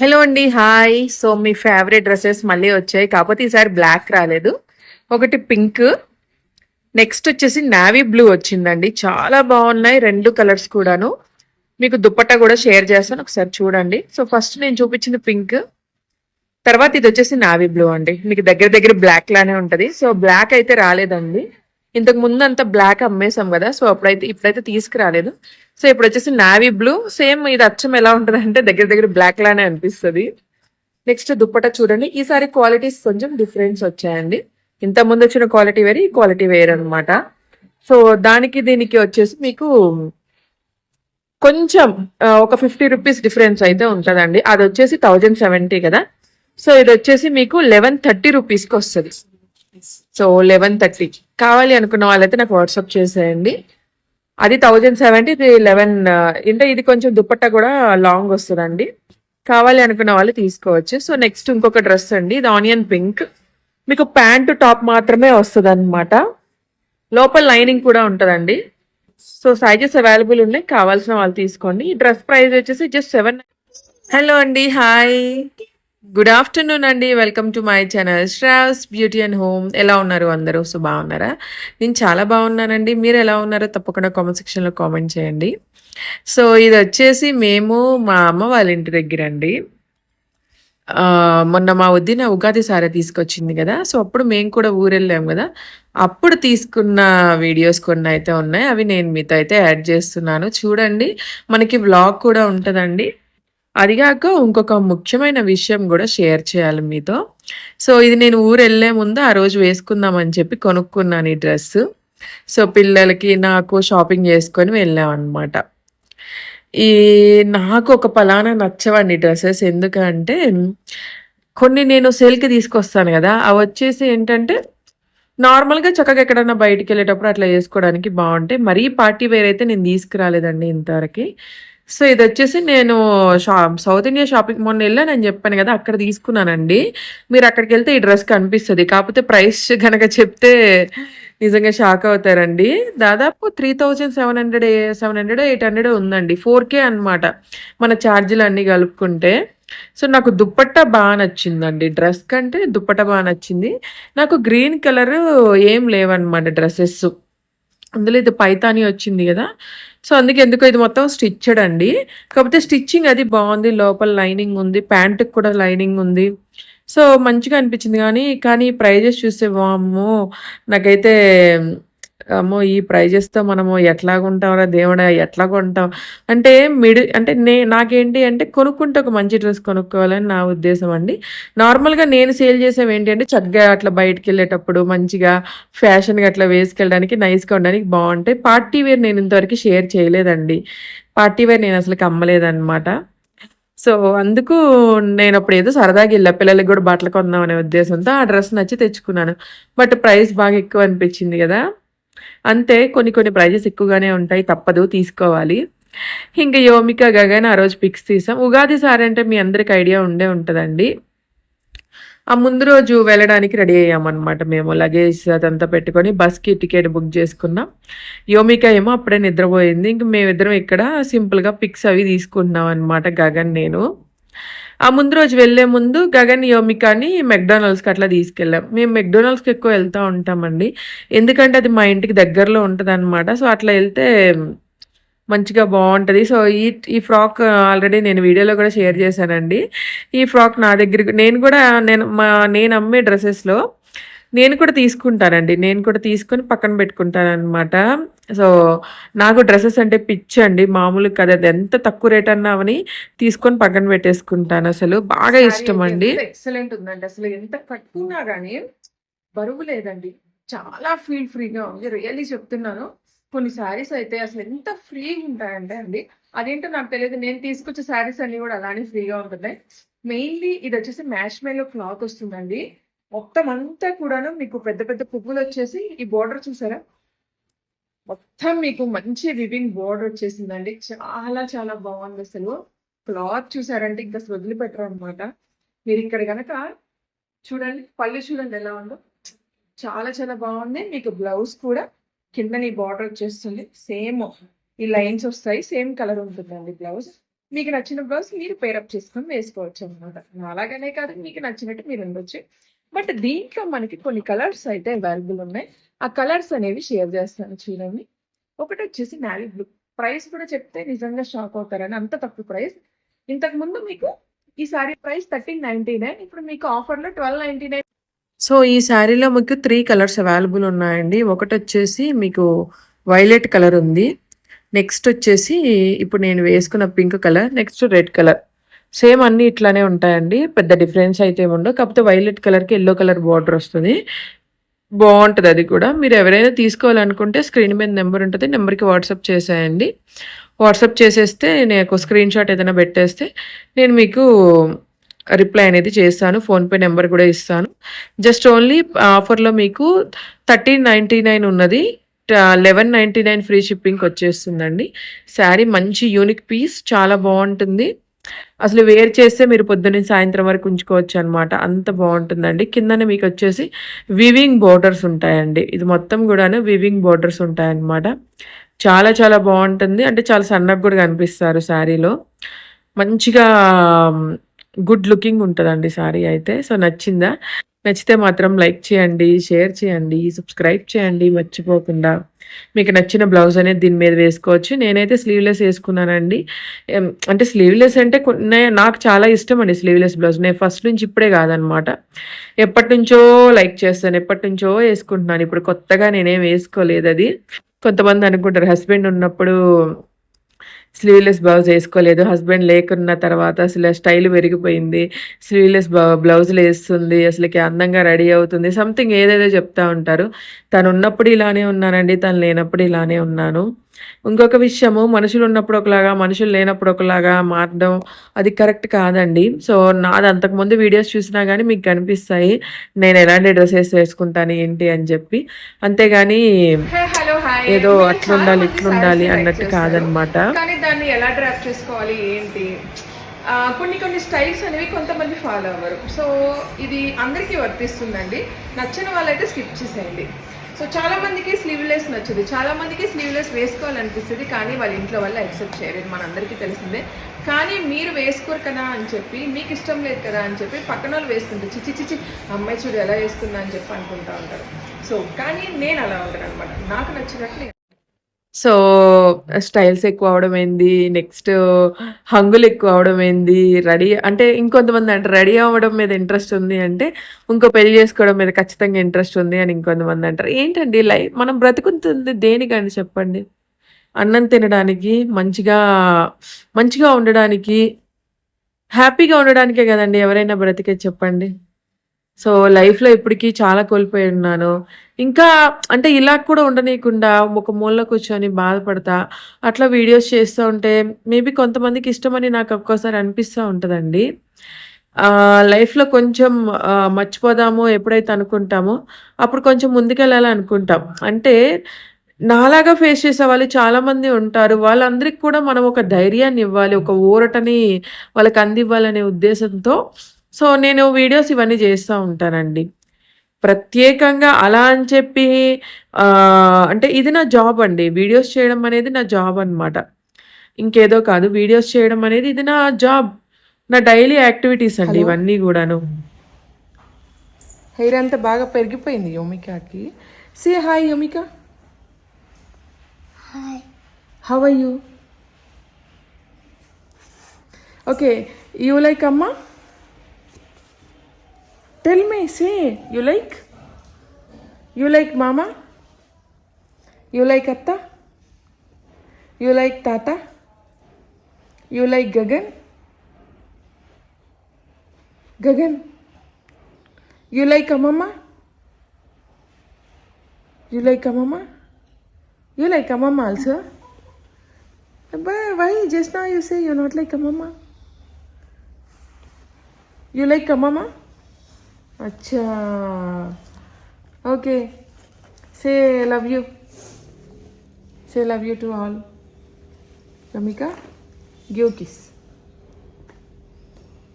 Hello అండి hi so మీ favourite dresses మళ్ళీ వచ్చాయి. కాకపోతే ఈసారి బ్లాక్ రాలేదు. ఒకటి పింక్ నెక్స్ట్ వచ్చేసి నావీ బ్లూ వచ్చిందండి. చాలా బాగున్నాయి రెండు కలర్స్ కూడాను. మీకు దుప్పట్టా కూడా షేర్ చేస్తాను ఒకసారి చూడండి. సో ఫస్ట్ నేను చూపించింది పింక్ తర్వాత ఇది వచ్చేసి నావీ బ్లూ అండి. మీకు దగ్గర దగ్గర బ్లాక్ లానే ఉంటుంది. సో బ్లాక్ అయితే రాలేదండి. ఇంతకు ముందు అంతా బ్లాక్ అమ్మేసాం కదా సో అప్పుడైతే ఇప్పుడైతే తీసుకురాలేదు. సో ఇప్పుడు వచ్చేసి నావీ బ్లూ సేమ్ ఇది అచ్చం ఎలా ఉంటుంది అంటే దగ్గర దగ్గర బ్లాక్ లానే అనిపిస్తుంది. నెక్స్ట్ దుప్పట చూడండి. ఈసారి క్వాలిటీస్ కొంచెం డిఫరెన్స్ వచ్చాయండి. ఇంత ముందు వచ్చిన క్వాలిటీ వేరే ఈ క్వాలిటీ వేరే అనమాట సో దానికి దీనికి వచ్చేసి మీకు కొంచెం ఒక ఫిఫ్టీ రూపీస్ డిఫరెన్స్ అయితే ఉంటుందండి. అది వచ్చేసి థౌజండ్ సెవెంటీ కదా. సో ఇది వచ్చేసి మీకు లెవెన్ థర్టీ రూపీస్కి వస్తుంది. సో లెవెన్ థర్టీ కావాలి అనుకున్న వాళ్ళైతే నాకు వాట్సాప్ చేసేయండి. అది థౌజండ్ సెవెంటీ ఇది లెవెన్ అంటే ఇది కొంచెం దుప్పట్ట కూడా లాంగ్ వస్తుందండి. కావాలి అనుకున్న వాళ్ళు తీసుకోవచ్చు. సో నెక్స్ట్ ఇంకొక డ్రెస్ అండి. ఇది ఆనియన్ పింక్. మీకు ప్యాంటు టాప్ మాత్రమే వస్తుంది అనమాట లోపల లైనింగ్ కూడా ఉంటుందండి. సో సైజెస్ అవైలబుల్ ఉన్నాయి. కావాల్సిన వాళ్ళు తీసుకోండి. ఈ డ్రెస్ ప్రైస్ వచ్చేసి జస్ట్ సెవెన్ హలో అండి. హాయ్ గుడ్ ఆఫ్టర్నూన్ అండి. Welcome to my channel Shravs beauty and home ఎలా ఉన్నారు అందరూ? సో బాగున్నారా? నేను చాలా బాగున్నానండి. మీరు ఎలా ఉన్నారో తప్పకుండా కామెంట్ సెక్షన్లో కామెంట్ చేయండి. సో ఇది వచ్చేసి మేము మా అమ్మ వాళ్ళ ఇంటి దగ్గర అండి. మొన్న మా వద్దిన ఉగాది సారే తీసుకొచ్చింది కదా. సో అప్పుడు మేము కూడా ఊరెళ్ళాం కదా. అప్పుడు తీసుకున్న వీడియోస్ కొన్ని అయితే ఉన్నాయి. అవి నేను మీతో అయితే యాడ్ చేస్తున్నాను. చూడండి మనకి వ్లాగ్ కూడా ఉంటుందండి. అదిగాక ఇంకొక ముఖ్యమైన విషయం కూడా షేర్ చేయాలి మీతో. సో ఇది నేను ఊరు వెళ్ళే ముందు ఆ రోజు వేసుకుందామని చెప్పి కొనుక్కున్నాను ఈ డ్రెస్. సో పిల్లలకి నాకు షాపింగ్ చేసుకొని వెళ్ళామన్నమాట. ఈ నాకు ఒక పలానా నచ్చవండి డ్రెస్సెస్. ఎందుకంటే కొన్ని నేను సేల్కి తీసుకొస్తాను కదా అవి వచ్చేసి ఏంటంటే నార్మల్గా చక్కగా ఎక్కడైనా బయటికి వెళ్ళేటప్పుడు అట్లా చేసుకోవడానికి బాగుంటాయి. మరీ పార్టీ వేర్ అయితే నేను తీసుకురాలేదండి ఇంతవరకు. సో ఇది వచ్చేసి నేను షా సౌత్ ఇండియా షాపింగ్ మొన్న వెళ్ళాను అని చెప్పాను కదా అక్కడ తీసుకున్నానండి. మీరు అక్కడికి వెళ్తే ఈ డ్రెస్ కనిపిస్తుంది. కాకపోతే ప్రైస్ కనుక చెప్తే నిజంగా షాక్ అవుతారండి. దాదాపు three thousand seven hundred seven hundred eight hundred ఉందండి. ఫోర్ కే అనమాట మన ఛార్జీలు అన్నీ కలుపుకుంటే. సో నాకు దుప్పట్టా బాగా నచ్చిందండి. డ్రెస్ కంటే దుప్పట్టా బాగా నచ్చింది. నాకు గ్రీన్ కలర్ ఏం లేవన్నమాట డ్రెస్సెస్ అందులో ఇది పైతాని వచ్చింది కదా. సో అందుకే ఎందుకో ఇది మొత్తం స్టిచ్డ్ అండి. కాకపోతే స్టిచ్చింగ్ అది బాగుంది లోపల లైనింగ్ ఉంది ప్యాంటుకి కూడా లైనింగ్ ఉంది. సో మంచిగా అనిపించింది కానీ కానీ ప్రైజెస్ చూస్తే వామ్మో నాకైతే అమ్మో ఈ ప్రైజెస్తో మనము ఎట్లా కొంటాంరా దేవుడా ఎట్లా కొంటాం అంటే మిడి అంటే నే నాకేంటి అంటే కొనుక్కుంటే ఒక మంచి డ్రెస్ కొనుక్కోవాలని నా ఉద్దేశం అండి. నార్మల్గా నేను సేల్ చేసేవి ఏంటి అంటే చక్కగా అట్లా బయటకు వెళ్ళేటప్పుడు మంచిగా ఫ్యాషన్గా అట్లా వేసుకెళ్ళడానికి నైస్గా ఉండడానికి బాగుంటాయి పార్టీ వేర్ నేను ఇంతవరకు షేర్ చేయలేదండి. పార్టీ వేర్ నేను అసలు కమ్మలేదన్నమాట సో అందుకు నేను అప్పుడు ఏదో సరదాగా వెళ్ళా పిల్లలకి కూడా బట్టలు కొందాం అనే ఉద్దేశంతో ఆ డ్రెస్ నచ్చి తెచ్చుకున్నాను. బట్ ప్రైస్ బాగా ఎక్కువ అనిపించింది కదా. అంతే కొన్ని కొన్ని ప్రైజెస్ ఎక్కువగానే ఉంటాయి తప్పదు తీసుకోవాలి. ఇంకా యోమిక గగన్ ఆ రోజు పిక్స్ తీసాం. ఉగాది సారి అంటే మీ అందరికి ఐడియా ఉండే ఉంటుందండి. ఆ ముందు రోజు వెళ్ళడానికి రెడీ అయ్యామన్నమాట మేము. లగేజ్ అదంతా పెట్టుకొని బస్కి టికెట్ బుక్ చేసుకున్నాం. యోమిక ఏమో అప్పుడే నిద్రపోయింది. ఇంక మేమిద్దరం ఇక్కడ సింపుల్గా పిక్స్ అవి తీసుకుంటున్నాం అనమాట గగన్ నేను. ఆ ముందు రోజు వెళ్ళే ముందు గగన్ యోమికాని మెక్డానల్డ్స్కి అట్లా తీసుకెళ్ళాం. మేము మెక్డానల్డ్స్కి ఎక్కువ వెళ్తూ ఉంటామండి. ఎందుకంటే అది మా ఇంటికి దగ్గరలో ఉంటుంది అనమాట సో అట్లా వెళ్తే మంచిగా బాగుంటుంది. సో ఈ ఈ ఫ్రాక్ ఆల్రెడీ నేను వీడియోలో కూడా షేర్ చేశానండి. ఈ ఫ్రాక్ నా దగ్గర నేను కూడా నేను మా నేను అమ్మే డ్రెస్సెస్లో నేను కూడా తీసుకుంటానండి. నేను కూడా తీసుకొని పక్కన పెట్టుకుంటాను అనమాట సో నాకు డ్రెస్సెస్ అంటే పిచ్చి అండి మామూలు కదా. అది ఎంత తక్కువ రేట్ అన్నా అవని తీసుకొని పక్కన పెట్టేసుకుంటాను అసలు. బాగా ఇష్టం అండి. ఎక్సలెంట్ ఉందండి. అసలు ఎంత కట్టుకున్నా కానీ బరువు లేదండి. చాలా ఫీల్ ఫ్రీగా ఉంది. రియల్లీ చెప్తున్నాను. కొన్ని శారీస్ అయితే అసలు ఎంత ఫ్రీగా ఉంటాయంటే అండి అదేంటో నాకు తెలియదు. నేను తీసుకొచ్చే శారీస్ అన్ని కూడా అలానే ఫ్రీగా ఉంటున్నాయి. మెయిన్లీ ఇది వచ్చేసి మ్యాష్ మేలో క్లాత్ వస్తుందండి. మొత్తం అంతా కూడాను మీకు పెద్ద పెద్ద పువ్వులు వచ్చేసి ఈ బోర్డర్ చూసారా? మొత్తం మీకు మంచి వివింగ్ బోర్డర్ వచ్చేసిందండి. చాలా చాలా బాగుంది అసలు. క్లాత్ చూసారంటే ఇంకా అసలు వదిలిపెట్టరు అనమాట మీరు ఇక్కడ కనుక చూడండి పళ్ళు చూడండి ఎలా ఉందో. చాలా చాలా బాగుంది. మీకు బ్లౌజ్ కూడా కింద నీ బార్డర్ వచ్చేస్తుంది. సేమ్ ఈ లైన్స్ వస్తాయి. సేమ్ కలర్ ఉంటుందండి బ్లౌజ్ మీకు నచ్చిన బ్లౌజ్ మీరు పేరప్ చేసుకొని వేసుకోవచ్చు అనమాట అలాగనే కాదు మీకు నచ్చినట్టు మీరు ఉండొచ్చు. బట్ దీంట్లో మనకి కొన్ని కలర్స్ అయితే అవైలబుల్ ఉన్నాయి. ఆ కలర్స్ అనేవి షేర్ చేస్తాను చూడండి. ఒకటి వచ్చేసి నావీ బ్లూ. ప్రైస్ కూడా చెప్తే నిజంగా షాక్ అవుతారని అంత తక్కువ ప్రైస్. ఇంతకు ముందు మీకు ఈ sari price thirteen ninety nine ఇప్పుడు మీకు ఆఫర్లో ట్వెల్వ్ నైన్టీ నైన్. సో ఈ శారీలో మీకు త్రీ కలర్స్ అవైలబుల్ ఉన్నాయండి. ఒకటి వచ్చేసి మీకు వైలెట్ కలర్ ఉంది. నెక్స్ట్ వచ్చేసి ఇప్పుడు నేను వేసుకున్న pink colour next red colour. Same అన్ని ఇట్లానే ఉంటాయండి. పెద్ద డిఫరెన్స్ అయితే ఏమి ఉండవు. కాకపోతే వైలెట్ కలర్కి ఎల్లో కలర్ బార్డర్ వస్తుంది. బాగుంటుంది అది కూడా. మీరు ఎవరైనా తీసుకోవాలనుకుంటే స్క్రీన్ మీద నెంబర్ ఉంటుంది. నెంబర్కి వాట్సాప్ చేసేయండి. వాట్సాప్ చేసేస్తే నేను స్క్రీన్ షాట్ ఏదైనా పెట్టేస్తే నేను మీకు రిప్లై అనేది చేస్తాను. ఫోన్పే నెంబర్ కూడా ఇస్తాను. జస్ట్ ఓన్లీ ఆఫర్లో మీకు థర్టీన్ నైంటీ నైన్ ఉన్నది. లెవెన్ నైంటీ నైన్ ఫ్రీ షిప్పింగ్కి వచ్చేస్తుందండి. శారీ మంచి యూనిక్ పీస్. చాలా బాగుంటుంది. అసలు వేర్ చేస్తే మీరు పొద్దున్న సాయంత్రం వరకు ఉంచుకోవచ్చు అనమాట అంత బాగుంటుందండి. కిందనే మీకు వచ్చేసి వివింగ్ బోర్డర్స్ ఉంటాయండి. ఇది మొత్తం కూడాను వివింగ్ బోర్డర్స్ ఉంటాయన్నమాట. చాలా చాలా బాగుంటుంది. అంటే చాలా సన్నగా కూడా కనిపిస్తారు శారీలో. మంచిగా గుడ్ లుకింగ్ ఉంటుందండి శారీ అయితే. సో నచ్చిందా? నచ్చితే మాత్రం లైక్ చేయండి షేర్ చేయండి సబ్స్క్రైబ్ చేయండి మర్చిపోకుండా. మీకు నచ్చిన బ్లౌజ్ అనేది దీని మీద వేసుకోవచ్చు. నేనైతే స్లీవ్లెస్ వేసుకున్నానండి. అంటే స్లీవ్లెస్ అంటే నాకు చాలా ఇష్టం అండి స్లీవ్లెస్ బ్లౌజ్. నేను ఫస్ట్ నుంచి ఇప్పుడే కాదనమాట. ఎప్పటి నుంచో లైక్ చేస్తాను ఎప్పటి నుంచో వేసుకుంటున్నాను. ఇప్పుడు కొత్తగా నేనేం వేసుకోలేదు అది. కొంతమంది అనుకుంటారు హస్బెండ్ ఉన్నప్పుడు స్లీవ్లెస్ బ్లౌజ్ వేసుకోలేదు. హస్బెండ్ లేకున్న తర్వాత అసలు స్టైల్ పెరిగిపోయింది. స్లీవ్లెస్ బ్లౌజులు వేస్తుంది. అసలుకి అందంగా రెడీ అవుతుంది. సంథింగ్ ఏదేదో చెప్తా ఉంటారు. తను ఉన్నప్పుడు ఇలానే ఉన్నానండి తను లేనప్పుడు ఇలానే ఉన్నాను. ఇంకొక విషయము మనుషులు ఉన్నప్పుడు ఒకలాగా మనుషులు లేనప్పుడు ఒకలాగా మారడం అది కరెక్ట్ కాదండి. సో నాది అంతకుముందు వీడియోస్ చూసినా కానీ మీకు కనిపిస్తాయి. నేను ఎలాంటి డ్రెస్సెస్ వేసుకుంటాను ఏంటి అని చెప్పి. అంతేగాని ఏదో అట్లుండాలి ఇట్లుండాలి అన్నట్టు కాదనమాట. కానీ దాన్ని ఎలా డ్రాప్ చేసుకోవాలి ఏంటి? ఆ, కొన్ని కొన్ని స్టైల్స్ అనేవి కొంతమంది ఫాలో అవ్వరు. సో ఇది అందరికీ వర్తిస్తుందండి. నచ్చిన వాళ్ళైతే స్కిప్ చేసేయండి. సో చాలా మందికి స్లీవ్లెస్ నచ్చదు. చాలా మందికి స్లీవ్లెస్ వేసుకోవాలనిపిస్తుంది కానీ వాళ్ళ ఇంట్లో వల్ల యాక్సెప్ట్ చేయరు మనందరికీ తెలిసిందే. కానీ మీరు వేసుకోరు కదా అని చెప్పి మీకు ఇష్టం లేదు కదా అని చెప్పి పక్కన వాళ్ళు వేసుకుంటారు చిచి చిచి అమ్మాయి చూడు ఎలా వేసుకుందా అని చెప్పి అనుకుంటా ఉంటారు. సో కానీ నేను అలా ఉంటాను అనమాట నాకు నచ్చినట్లు సో స్టైల్స్ ఎక్కువ అవడం ఏంది? నెక్స్ట్ హంగులు ఎక్కువ అవడం ఏంది? రెడీ అంటే ఇంకొంతమంది అంటే రెడీ అవ్వడం మీద ఇంట్రెస్ట్ ఉంది అంటే ఇంకో పెళ్ళి చేసుకోవడం మీద ఖచ్చితంగా ఇంట్రెస్ట్ ఉంది అని ఇంకొంతమంది అంటారు. ఏంటండి లైఫ్ మనం బ్రతుకుతుంది దేనికండి చెప్పండి? అన్నం తినడానికి మంచిగా మంచిగా ఉండడానికి హ్యాపీగా ఉండడానికే కదండి ఎవరైనా బ్రతికే చెప్పండి. సో లైఫ్లో ఇప్పటికీ చాలా కోల్పోయి ఉన్నాను. ఇంకా అంటే ఇలా కూడా ఉండనీయకుండా ఒక మూల కూర్చొని బాధపడతా అట్లా వీడియోస్ చేస్తూ ఉంటే మేబీ కొంతమందికి ఇష్టమని నాకు ఒక్కోసారి అనిపిస్తూ ఉంటుందండి. లైఫ్లో కొంచెం మర్చిపోదాము ఎప్పుడైతే అనుకుంటామో అప్పుడు కొంచెం ముందుకెళ్ళాలి అనుకుంటాం. అంటే నాలాగా ఫేస్ చేసే వాళ్ళు చాలామంది ఉంటారు. వాళ్ళందరికీ కూడా మనం ఒక ధైర్యాన్ని ఇవ్వాలి ఒక ఊరటని వాళ్ళకి అందివ్వాలనే ఉద్దేశంతో సో నేను వీడియోస్ ఇవన్నీ చేస్తూ ఉంటానండి. ప్రత్యేకంగా అలా అని చెప్పి అంటే ఇది నా జాబ్ అండి. వీడియోస్ చేయడం అనేది నా జాబ్ అన్నమాట. ఇంకేదో కాదు వీడియోస్ చేయడం అనేది ఇది నా జాబ్. నా డైలీ యాక్టివిటీస్ అండి ఇవన్నీ కూడాను. హెయిర్ అంతా బాగా పెరిగిపోయింది యోమికాకి say hi Yomika. How are you okay you like అమ్మా? Tell me, say, you like? You like mama? You like Atta? You like Tata? You like Gagan? Gagan? You like Amama? You like Amama? You like Amama also? But why just now you say you're not like Amama? You like Amama? mama? Acha. Okay. Say love you. Say love you to all. Ramika, give kiss.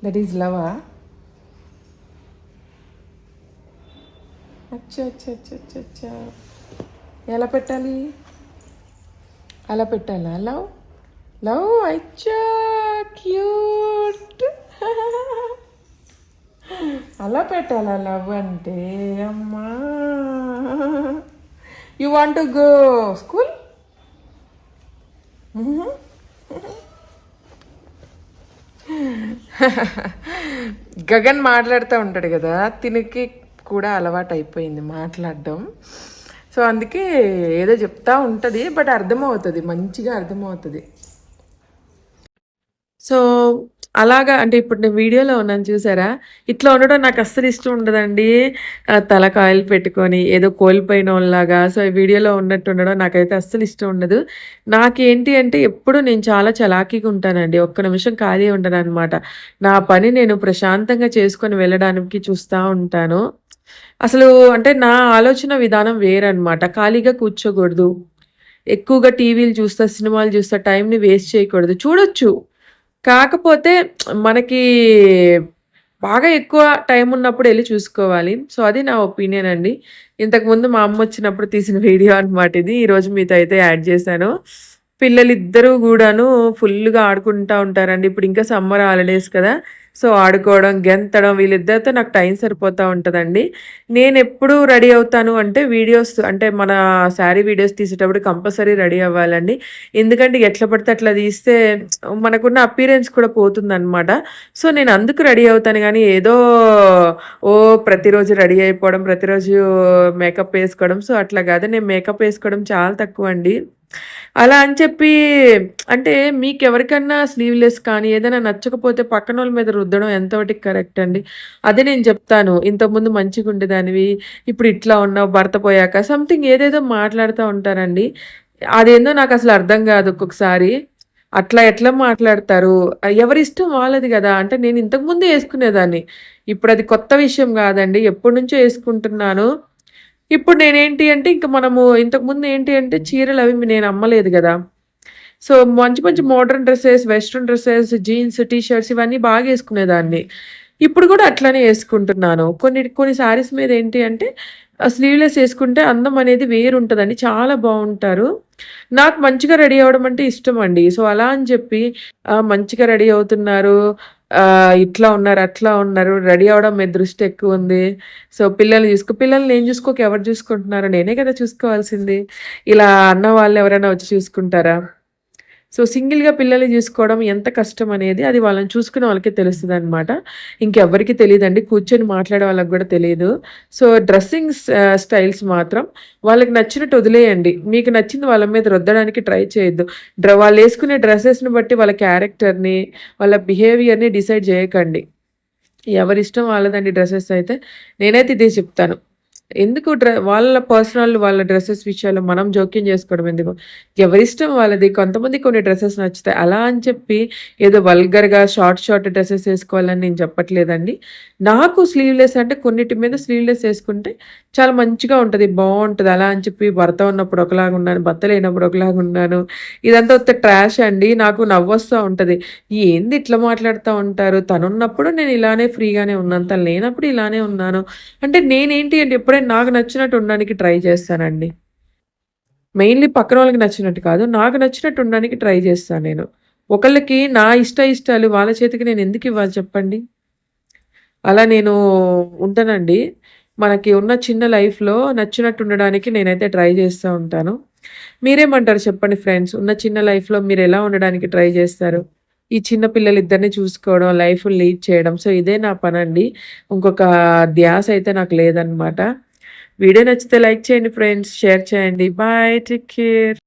That is love, huh? అచ్చా అచ్చా అచ్చా అచ్చా అచ్చా ఎలా పెట్టాలి అలా పెట్టాలా love love అచ్చా క్యూట్ అలా పెట్టాలా లవ్ అంటే? అమ్మా. You want to go school Gagan మాట్లాడుతూ ఉంటాడు కదా తినికి కూడా అలవాటు అయిపోయింది మాట్లాడడం. సో అందుకే ఏదో చెప్తా ఉంటుంది బట్ అర్థమవుతుంది మంచిగా అర్థమవుతుంది. సో అలాగా అంటే ఇప్పుడు నేను వీడియోలో ఉన్నాను చూసారా? ఇట్లా ఉండడం నాకు అస్సలు ఇష్టం ఉండదండి. తలకాయలు తల కాయలు పెట్టుకొని ఏదో కోల్పోయిన వాళ్ళలాగా సో ఈ వీడియోలో ఉన్నట్టు ఉండడం నాకైతే అస్సలు ఇష్టం ఉండదు. నాకేంటి అంటే ఎప్పుడు నేను చాలా చలాకీగా ఉంటానండి. ఒక్క నిమిషం ఖాళీ ఉండను అనమాట నా పని నేను ప్రశాంతంగా చేసుకొని వెళ్ళడానికి చూస్తూ ఉంటాను. అసలు అంటే నా ఆలోచన విధానం వేరనమాట ఖాళీగా కూర్చోకూడదు. ఎక్కువగా టీవీలు చూస్తా సినిమాలు చూస్తా టైంని వేస్ట్ చేయకూడదు. చూడొచ్చు. కాకపోతే మనకి బాగా ఎక్కువ టైం ఉన్నప్పుడు వెళ్ళి చూసుకోవాలి. సో అది నా ఒపీనియన్ అండి. ఇంతకుముందు మా అమ్మ వచ్చినప్పుడు తీసిన వీడియో అనమాట ఇది. ఈరోజు మీతో అయితే యాడ్ చేశాను. పిల్లలిద్దరూ కూడాను ఫుల్గా ఆడుకుంటా ఉంటారండి. ఇప్పుడు ఇంకా సమ్మర్ హాలిడేస్ కదా. సో ఆడుకోవడం గెంతడం వీళ్ళిద్దరితో నాకు టైం సరిపోతూ ఉంటుందండి. నేను ఎప్పుడు రెడీ అవుతాను అంటే వీడియోస్ అంటే మన శారీ వీడియోస్ తీసేటప్పుడు కంపల్సరీ రెడీ అవ్వాలండి. ఎందుకంటే ఎట్లా పడితే అట్లా తీస్తే మనకున్న అపీరెన్స్ కూడా పోతుందన్నమాట. సో నేను అందుకు రెడీ అవుతాను కానీ ఏదో ఓ ప్రతిరోజు రెడీ అయిపోవడం ప్రతిరోజు మేకప్ వేసుకోవడం. సో అట్లా కాదు నేను మేకప్ వేసుకోవడం చాలా తక్కువ అండి అలా అని చెప్పి అంటే మీకు ఎవరికన్నా స్లీవ్లెస్ కానీ ఏదైనా నచ్చకపోతే పక్కన వాళ్ళ మీద రుద్దడం ఎంతవరకు కరెక్ట్ అండి? అదే నేను చెప్తాను. ఇంతకుముందు మంచిగా ఉండేదానివి ఇప్పుడు ఇట్లా ఉన్నావు భర్త పోయాక సంథింగ్ ఏదేదో మాట్లాడుతూ ఉంటారండి. అదేందో నాకు అసలు అర్థం కాదు ఒక్కొక్కసారి. అట్లా ఎట్లా మాట్లాడతారు? ఎవరిష్టం వాళ్ళది కదా? అంటే నేను ఇంతకుముందు వేసుకునేదాన్ని. ఇప్పుడు అది కొత్త విషయం కాదండి. ఎప్పటి నుంచో వేసుకుంటున్నాను. ఇప్పుడు నేనేంటి అంటే ఇంకా మనము ఇంతకుముందు ఏంటి అంటే చీరలు అవి నేను అమ్మలేదు కదా. సో మంచి మంచి modern dresses western dresses jeans T shirts ఇవన్నీ బాగా వేసుకునేదాన్ని. ఇప్పుడు కూడా అట్లానే వేసుకుంటున్నాను. కొన్ని కొన్ని శారీస్ మీద ఏంటి అంటే స్లీవ్లెస్ వేసుకుంటే అందం అనేది వేరు ఉంటుందండి చాలా బాగుంటారు. నాకు మంచిగా రెడీ అవ్వడం అంటే ఇష్టం అండి. సో అలా అని చెప్పి మంచిగా రెడీ అవుతున్నారు. ఇట్లా ఉన్నారు అట్లా ఉన్నారు. రెడీ అవడం మీద దృష్టి ఎక్కువ ఉంది. సో పిల్లల్ని చూసుకో పిల్లల్ని నేను చూసుకోక? ఎవరు చూసుకుంటున్నారు నేనే కదా చూసుకోవాల్సింది. ఇలా అన్న వాళ్ళు ఎవరైనా వచ్చి చూసుకుంటారా? సో సింగిల్గా పిల్లల్ని చూసుకోవడం ఎంత కష్టం అనేది అది వాళ్ళని చూసుకునే వాళ్ళకి తెలుస్తుంది అనమాట ఇంకెవ్వరికి తెలియదండి కూర్చొని మాట్లాడే వాళ్ళకి కూడా తెలియదు సో డ్రెస్సింగ్ స్టైల్స్ మాత్రం వాళ్ళకి నచ్చినట్టు వదిలేయండి. మీకు నచ్చింది వాళ్ళ మీద రుద్దడానికి ట్రై చేయొద్దు. డ్ర వాళ్ళు వేసుకునే డ్రెస్సెస్ని బట్టి వాళ్ళ క్యారెక్టర్ని వాళ్ళ బిహేవియర్ని డిసైడ్ చేయకండి. ఎవరిష్టం వాళ్ళదండి డ్రెస్సెస్ అయితే నేనైతే ఇదే చెప్తాను. ఎందుకు డ్ర వాళ్ళ పర్సనల్ వాళ్ళ డ్రెస్సెస్ విషయాల్లో మనం జోక్యం చేసుకోవడం ఎందుకు? ఎవరిష్టం వాళ్ళది కొంతమంది కొన్ని డ్రెస్సెస్ నచ్చుతాయి. అలా అని చెప్పి ఏదో వల్గర్గా షార్ట్ షార్ట్ డ్రెస్సెస్ వేసుకోవాలని నేను చెప్పట్లేదండి. నాకు స్లీవ్లెస్ అంటే కొన్నిటి మీద స్లీవ్లెస్ వేసుకుంటే చాలా మంచిగా ఉంటుంది బాగుంటుంది. అలా అని చెప్పి భర్త ఉన్నప్పుడు ఒకలాగా ఉన్నాను భర్త లేనప్పుడు ఒకలాగా ఉన్నాను. ఇదంతా ఒక ట్రాష్ అండి నాకు నవ్వొస్తూ ఉంటుంది. ఏంది ఇట్లా మాట్లాడుతూ ఉంటారు? తనున్నప్పుడు నేను ఇలానే ఫ్రీగానే ఉన్నాను తను లేనప్పుడు ఇలానే ఉన్నాను. అంటే నేనేంటి అంటే ఎప్పుడైనా నాకు నచ్చినట్టు ఉండడానికి ట్రై చేస్తానండి. మెయిన్లీ పక్కన వాళ్ళకి నచ్చినట్టు కాదు నాకు నచ్చినట్టు ఉండడానికి ట్రై చేస్తాను నేను. ఒకళ్ళకి నా ఇష్ట ఇష్టాలు వాళ్ళ చేతికి నేను ఎందుకు ఇవ్వాలి చెప్పండి? అలా నేను ఉంటానండి. మనకి ఉన్న చిన్న లైఫ్లో నచ్చినట్టు ఉండడానికి నేనైతే ట్రై చేస్తూ ఉంటాను. మీరేమంటారు చెప్పండి ఫ్రెండ్స్ ఉన్న చిన్న లైఫ్లో మీరు ఎలా ఉండడానికి ట్రై చేస్తారు? ఈ చిన్న పిల్లలు ఇద్దరిని చూసుకోవడం లైఫ్ లీడ్ చేయడం. సో ఇదే నా పని అండి ఇంకొక ధ్యాస అయితే నాకు లేదనమాట వీడియో నచ్చితే లైక్ చేయండి ఫ్రెండ్స్ షేర్ చేయండి. Bye take care